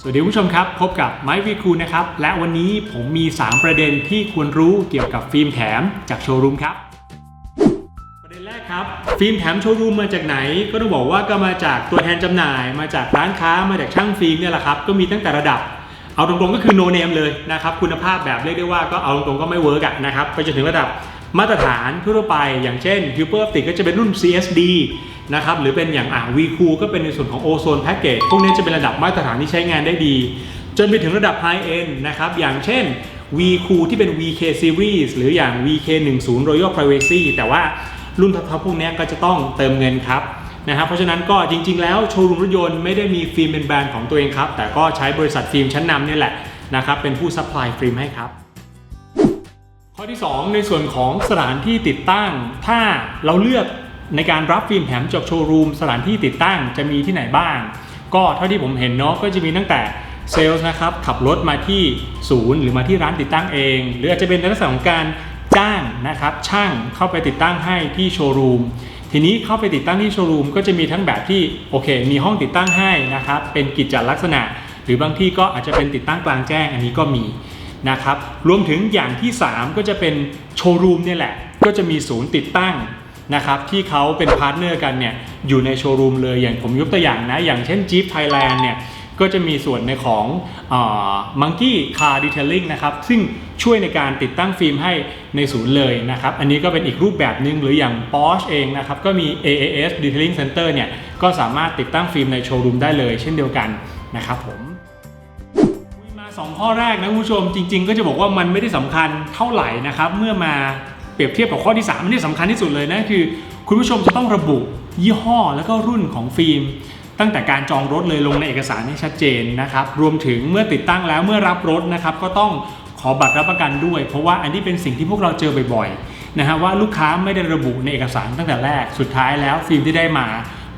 สวัสดีคุณผู้ชมครับ พบกับไมค์วีคูนะครับ และวันนี้ผมมี 3 ประเด็นที่ควรรู้เกี่ยวกับฟิล์มแถมจากโชว์รูมครับ ประเด็นแรกครับ ฟิล์มแถมโชว์รูมมาจากไหน ก็ต้องบอกว่าก็มาจากตัวแทนจำหน่าย มาจากร้านค้ามาจากช่างฟิล์มเนี่ยแหละครับ ก็มีตั้งแต่ระดับ เอาตรงๆก็คือโนเนมเลยนะครับ คุณภาพแบบเรียกได้ว่าก็เอาตรงๆก็ไม่เวิร์กอะนะครับ ไปจนถึงระดับ มาตรฐานทั่วไป อย่างเช่น h u p e r Optic ก็จะเป็นรุ่น CSD นะครับหรือเป็นอย่างอ่า V Cool ก็เป็นในส่วนของ Ozone Package พวกนี้จะเป็นระดับมาตรฐานที่ใช้งานได้ดี จนไปถึงระดับ High End นะครับอย่างเช่น V Cool ที่เป็น VK Series หรืออย่าง VK 10 Royal Privacy แต่ว่ารุ่นท็อปๆพวกนี้ก็จะต้องเติมเงินครับนะครับเพราะฉะนั้นก็จริง ๆ แล้วโชว์รูมรถยนต์ไม่ได้มีฟิล์มเป็นแบรนด์ของตัวเองครับ แต่ก็ใช้บริษัทฟิล์มชั้นนำนี่แหละนะครับเป็นผู้ซัพพลายฟิล์มให้ครับ อที่ 2 ในส่วนของสถานที่ติดตั้ง ถ้าเราเลือกในการรับฟิล์มแถมจากโชว์รูมสถานที่ติดตั้งจะมีที่ไหนบ้าง ก็เท่าที่ผมเห็นเนาะก็จะมีตั้งแต่เซลล์นะครับขับรถมาที่ศูนย์หรือมาที่ร้านติดตั้งเอง หรืออาจจะเป็นในลักษณะของการจ้างนะครับช่างเข้าไปติดตั้งให้ที่โชว์รูมทีนี้เข้าไปติดตั้งที่โชว์รูมก็จะมีทั้งแบบที่โอเค มีห้องติดตั้งให้นะครับเป็นกิจจลักษณะ หรือบางที่ก็อาจจะเป็นติดตั้งกลางแจ้งอันนี้ก็มี นะครับรวมถึงอย่างที่ 3 ก็จะเป็นโชว์รูมเนี่ยแหละ ก็จะมีศูนย์ติดตั้งนะครับที่เขาเป็นพาร์ทเนอร์กันเนี่ยอยู่ในโชว์รูมเลยอย่างผมยกตัวอย่างนะ อย่างเช่น Jeep Thailand เนี่ยก็จะมีส่วนในของมังกี้คาร์ดีเทลลิ่งนะครับซึ่งช่วยในการติดตั้งฟิล์มให้ในศูนย์เลยนะครับ อันนี้ก็เป็นอีกรูปแบบหนึ่งหรืออย่าง Porsche เองนะครับ ก็มี AAS Detailing Center เนี่ยก็สามารถติดตั้งฟิล์มในโชว์รูมได้เลยเช่นเดียวกันนะครับผม 2 ข้อแรกนะคุณผู้ชมจริง ๆ ก็จะบอกว่ามันไม่ได้สำคัญเท่าไหร่นะครับ เมื่อมาเปรียบเทียบกับข้อที่3อันนี้สำคัญที่สุดเลยนะคือ คุณผู้ชมจะต้องระบุยี่ห้อแล้วก็รุ่นของฟิล์ม ตั้งแต่การจองรถเลยลงในเอกสารให้ชัดเจนนะครับ รวมถึงเมื่อติดตั้งแล้วเมื่อรับรถนะครับก็ต้องขอบัตรรับประกันด้วย เพราะว่าอันนี้เป็นสิ่งที่พวกเราเจอบ่อยๆนะฮะว่าลูกค้าไม่ได้ระบุในเอกสารตั้งแต่แรกสุดท้ายแล้วฟิล์มที่ได้มา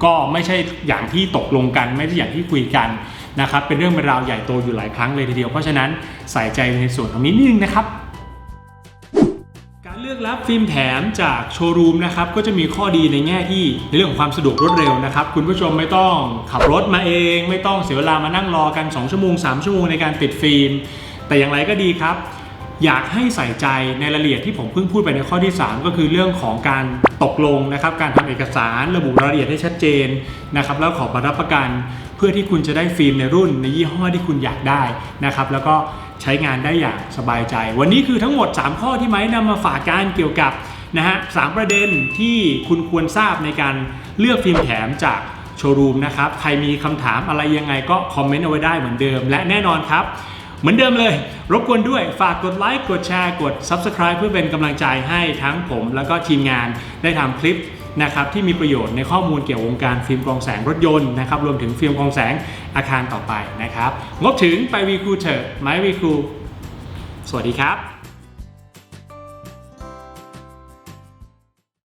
ก็ไม่ใช่อย่างที่ตกลงกัน ไม่ใช่อย่างที่คุยกัน นะครับเป็นเรื่องเป็นราวใหญ่โตอยู่หลายครั้งเลยทีเดียวเพราะฉะนั้นใส่ใจในส่วนตรงนี้นิดนึงนะครับการเลือกรับฟิล์มแถมจากโชว์รูมนะครับก็จะมีข้อดีในแง่ที่ในเรื่องของความสะดวกรวดเร็วนะครับคุณผู้ชมไม่ต้องขับรถมาเอง ไม่ต้องเสียเวลามานั่งรอกัน 2 ชั่วโมง 3 ชั่วโมงในการติดฟิล์ม แต่อย่างไรก็ดีครับ อยากให้ใส่ใจในรายละเอียดที่ผมเพิ่งพูดไปในข้อที่ 3 ก็คือเรื่องของการตกลงนะครับ การทำเอกสารระบุรายละเอียดให้ชัดเจนนะครับแล้วขอบรับประกันเพื่อที่คุณจะได้ฟิล์มในรุ่นในยี่ห้อที่คุณอยากได้นะครับ แล้วก็ใช้งานได้อย่างสบายใจ วันนี้คือทั้งหมด 3 ข้อที่ไม้นำมาฝากกันเกี่ยวกับนะฮะสามประเด็นที่คุณควรทราบในการเลือกฟิล์มแถมจากโชว์รูมนะครับ ใครมีคำถามอะไรยังไงก็คอมเมนต์เอาไว้ได้เหมือนเดิม และแน่นอนครับ เหมือนเดิมเลย รบกวนด้วยฝากกดไลค์กดแชร์กด Subscribe เพื่อเป็นกำลังใจให้ทั้งผม แล้วก็ทีมงานได้ทำคลิปนะครับที่มีประโยชน์ในข้อมูลเกี่ยวกับวงการฟิล์มกรองแสงรถยนต์นะครับรวมถึงฟิล์มกรองแสงอาคารต่อไปนะครับงบถึงไปวีคูเถอะไม้วีคูสวัสดีครับ